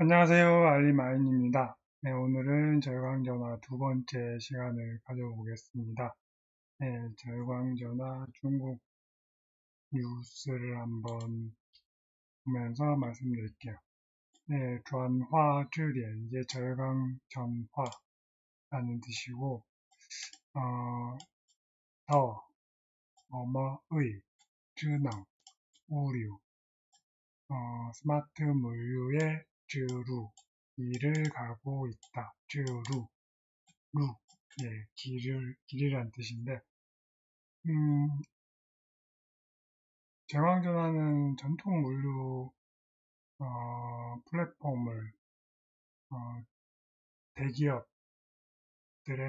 안녕하세요. 알리마인입니다. 네, 오늘은 절광전화 두 번째 시간을 가져보겠습니다. 네, 절광전화 중국 뉴스를 한번 보면서 말씀드릴게요. 네, 전화 줄리엔 이제 절광 전화라는 뜻이고 어, 더, 어머의, 주능, 우류, 어, 스마트 물류의 주루, 길을 가고 있다. 주루, 루, 예, 길을, 길이란 뜻인데, 음, 제왕전화는 전통 물류, 어, 플랫폼을, 어, 대기업들의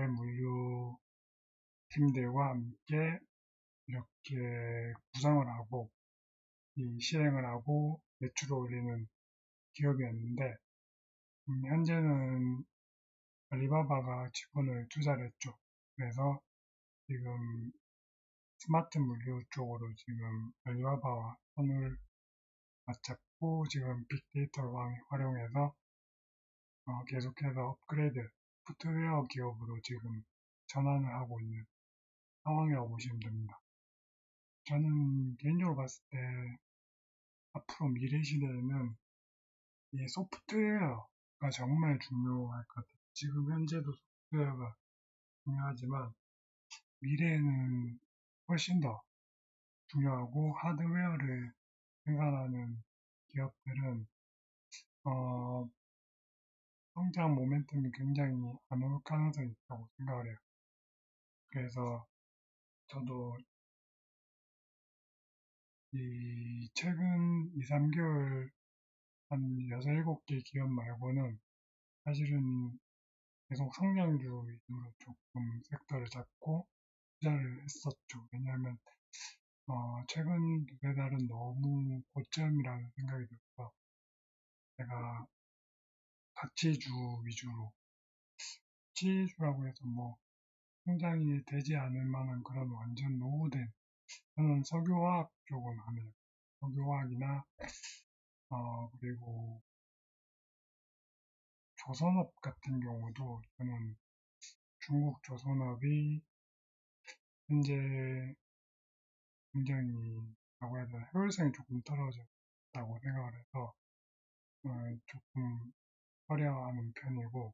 물류 팀들과 함께 이렇게 구성을 하고, 이 실행을 하고 매출을 올리는 기업이 었는데 음, 현재는 알리바바가 지분을 투자를 했죠. 그래서 지금 스마트 물류 쪽으로 지금 알리바바와 손을 맞잡고 지금 빅데이터를 활용해서 어, 계속해서 업그레이드 소프트웨어 기업으로 지금 전환을 하고 있는 상황이라고 보시면 됩니다. 저는 개인적으로 봤을 때 앞으로 미래 시대에는 이 소프트웨어가 정말 중요할 것 같아요. 지금 현재도 소프트웨어가 중요하지만 미래에는 훨씬 더 중요하고 하드웨어를 생산하는 기업들은 어, 성장 모멘텀이 굉장히 안 올 가능성이 있다고 생각을 해요. 그래서 저도 이 최근 2, 3개월 한 6, 7개 기업 말고는 사실은 계속 성장주 위주로 조금 섹터를 잡고 투자를 했었죠. 왜냐하면 어, 최근 두세 달은 너무 고점이라는 생각이 들어서 제가 가치주 위주로 가치주라고 해서 뭐 성장이 되지 않을 만한 그런 완전 노후된 저는 석유화학 쪽은 안 해요. 석유화학이나 어, 그리고 조선업 같은 경우도 저는 중국 조선업이 현재 굉장히 라고 해야 되나 효율성이 조금 떨어졌다고 생각을 해서 어, 조금 어려워하는 편이고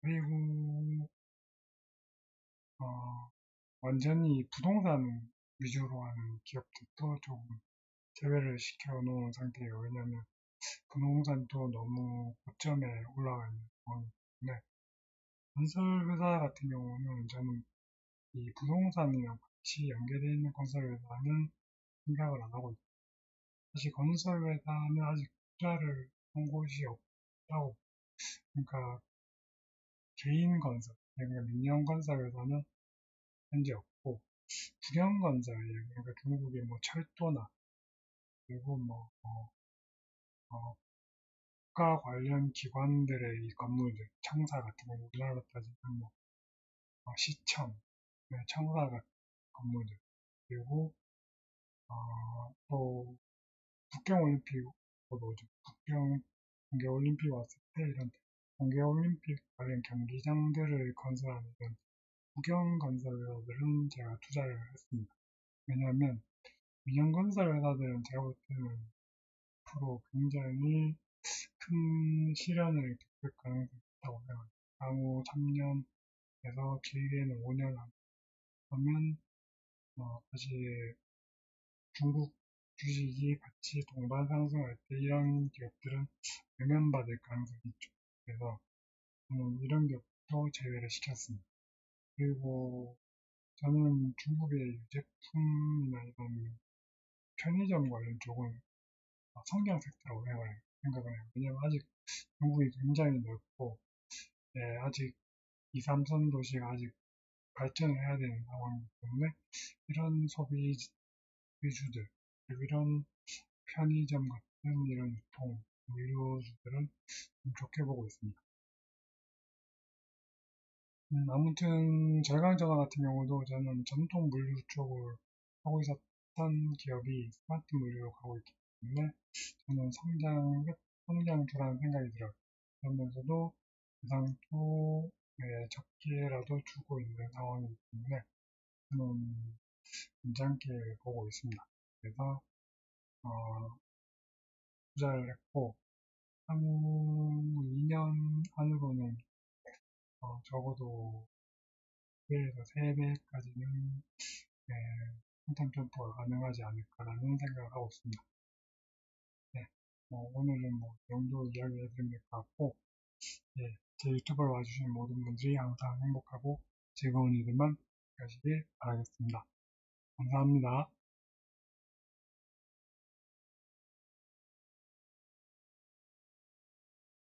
그리고 어, 완전히 부동산 위주로 하는 기업들도 조금 제외를 시켜 놓은 상태예요. 왜냐하면 부동산도 너무 고점에 올라가 있는 상황이기 때문에 건설회사 같은 경우는 저는 이 부동산이랑 같이 연계되어 있는 건설회사는 생각을 안 하고 있어요. 사실 건설회사는 아직 투자를 한 곳이 없다고 그러니까 개인 건설, 그러니까 민영 건설회사는 현재 없고 국영 건설, 그러니까 중국의 뭐 철도나 그리고 뭐 어, 어, 국가 관련 기관들의 이 건물들, 청사 같은 거 우리나라로 따지면 뭐 어, 시청, 네, 청사 같은 건물들 그리고 어, 또 국경올림픽으로 오죠. 국경 동계올림픽 왔을 때 이런 동계올림픽 관련 경기장들을 건설하는 이런 국영 건설 회사들은 제가 투자를 했습니다. 왜냐하면 민영건설 회사들은 제가 볼 때는 앞으로 굉장히 큰 시련을 겪을 가능성이 있다고 생각합니다. 향후 3년에서 길게는 5년 하면 어, 사실 중국 주식이 같이 동반 상승할 때 이런 기업들은 외면받을 가능성이 있죠. 그래서 저는 이런 기업도 제외를 시켰습니다. 그리고 저는 중국의 유제품이나 이런 편의점 관련 쪽은 성장 섹터라고 생각을 해요. 왜냐면 아직 중국이 굉장히 넓고 네, 아직 2, 3선 도시가 아직 발전을 해야 되는 상황이기 때문에 이런 소비 위주들 이런 편의점 같은 이런 유통 물류주들은 좀 좋게 보고 있습니다. 음, 아무튼 절강전화 같은 경우도 저는 전통 물류 쪽을 하고 있었 던 기업이 스마트 물류로 가고 있기 때문에 저는 성장 성장투라는 생각이 들어요. 그러면서도 대상투에 적게라도 주고 있는 상황이기 때문에 저는 괜찮게 보고 있습니다. 그래서 어, 투자를 했고 향후 2년 안으로는 어, 적어도 2배에서 3배까지는 네, 한탄 점프가 가능하지 않을까라는 생각을 하고 있습니다. 네, 뭐 오늘은 뭐 정도 이야기 해드린 것 같고 예, 제 유튜브를 와주신 모든 분들이 항상 행복하고 즐거운 일들만 하시길 바라겠습니다. 감사합니다.